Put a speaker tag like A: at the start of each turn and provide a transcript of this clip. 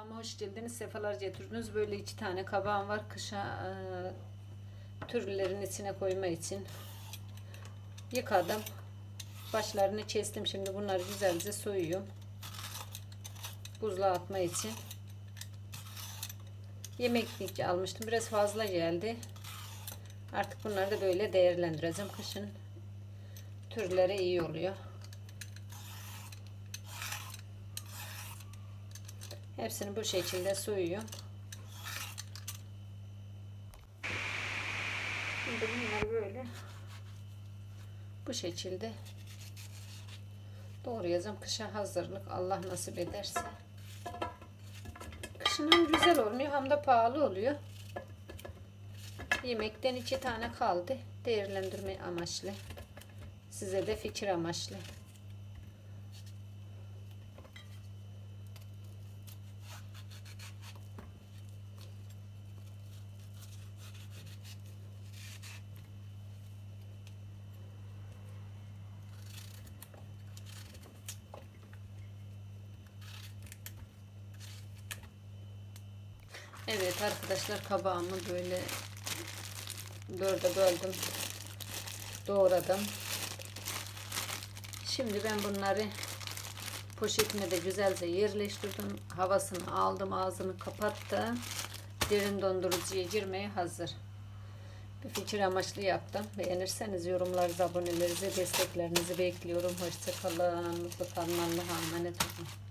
A: Mutfağıma hoş geldiniz. Sefalar getirdiniz. Böyle iki tane kabağım var. Kışa e, türlerin içine koyma için. Yıkadım. Başlarını kestim. Şimdi bunları güzelce soyuyorum. Buzluğa atma için. Yemeklik almıştım. Biraz fazla geldi. Artık bunları da böyle değerlendireceğim. Kışın türleri iyi oluyor. Hepsini bu şekilde soyuyorum. Şimdi bunları böyle bu şekilde doğrayacağım. Kışa hazırlık Allah nasip ederse. Kışın hem güzel olmuyor hem de pahalı oluyor. Yemekten iki tane kaldı. Değerlendirme amaçlı. Size de fikir amaçlı. Evet arkadaşlar kabağımı böyle dörde böldüm. Doğradım. Şimdi ben bunları poşetime de güzelce yerleştirdim. Havasını aldım, ağzını kapattım. Derin dondurucuya girmeye hazır. Bir fikir amaçlı yaptım. Beğenirseniz yorumlarınızı, abonelerinizi, desteklerinizi bekliyorum. Hoşçakalın. Mutlu kalın. Allah'a emanet olun.